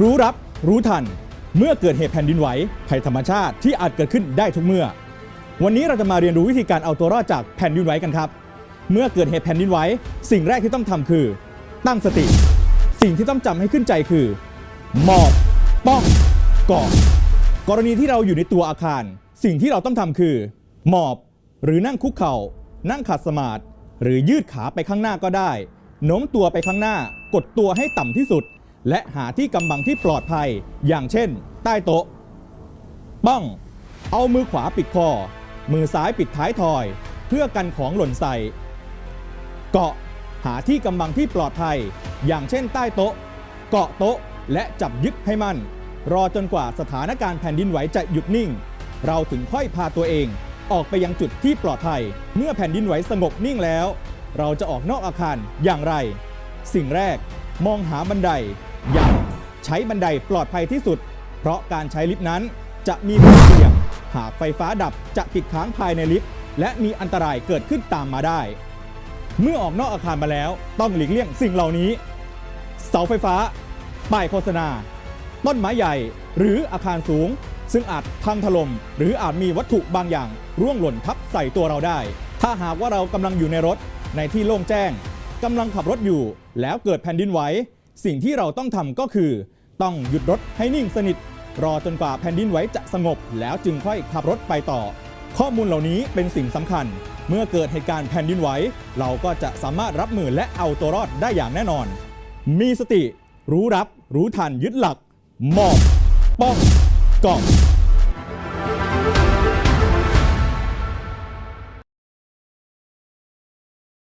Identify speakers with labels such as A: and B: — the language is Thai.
A: รู้รับรู้ทัน เมื่อเกิดเหตุแผ่นดินไหวภัยธรรมชาติที่อาจเกิดขึ้นได้ทุกเมื่อ วันนี้เราจะมาเรียนรู้วิธีการเอาตัวรอดจากแผ่นดินไหวกันครับ เมื่อเกิดเหตุแผ่นดินไหวสิ่งแรกที่ต้องทำคือ ตั้งสติ สิ่งที่ต้องจำให้ขึ้นใจคือหมอบป้องกอนกรณีที่เราอยู่ในตัวอาคาร สิ่งที่เราต้องทำคือ หมอบ หรือนั่งคุกเข่า นั่งขัดสมาธิหรือยืดขาไปข้างหน้าก็ได้โน้มตัวไปข้างหน้ากดตัวให้ต่ำที่สุด และหาที่กำบังที่ปลอดภัย อย่างเช่น ใต้โต๊ะ ป้อง เอามือขวาปิดคอ มือซ้ายปิดท้ายทอย เพื่อกันของหล่นใส่ เกาะ หาที่กำบังที่ปลอดภัย อย่างเช่น ใต้โต๊ะ เกาะโต๊ะ และจับยึดให้มั่น รอจนกว่าสถานการณ์แผ่นดินไหวจะหยุดนิ่ง เราถึงค่อยพาตัวเองออกไปยังจุดที่ปลอดภัย เมื่อแผ่นดินไหวสงบนิ่งแล้ว เราจะออกนอกอาคารอย่างไร สิ่งแรกมองหาบันได อย้ำใช้บันไดปลอดภัยที่สุด เพราะการใช้ลิฟต์นั้นจะมีความเสี่ยง หากไฟฟ้าดับจะติดค้างภายในลิฟต์ และมีอันตรายเกิดขึ้นตามมาได้ เมื่อออกนอกอาคารมาแล้วต้องหลีกเลี่ยงสิ่งเหล่านี้ เสาไฟฟ้า ป้ายโฆษณา ต้นไม้ใหญ่หรืออาคารสูง ซึ่งอาจพังถล่มหรืออาจมีวัตถุบางอย่าง ร่วงหล่นทับใส่ตัวเราได้ ถ้าหากว่าเรากำลังอยู่ในรถในที่โล่งแจ้งกำลังขับรถอยู่ แล้วเกิดแผ่นดินไหว สิ่งที่เราต้องทำก็คือ ต้องหยุดรถให้นิ่งสนิท รอจนกว่าแผ่นดินไหวจะสงบ แล้วจึงค่อยขับรถไปต่อ ข้อมูลเหล่านี้เป็นสิ่งสำคัญ เมื่อเกิดเหตุการณ์แผ่นดินไหวเราก็จะสามารถรับมือและเอาตัวรอดได้อย่างแน่นอน มีสติ รู้รับ รู้ทันยึดหลักหมอบป้องก่อง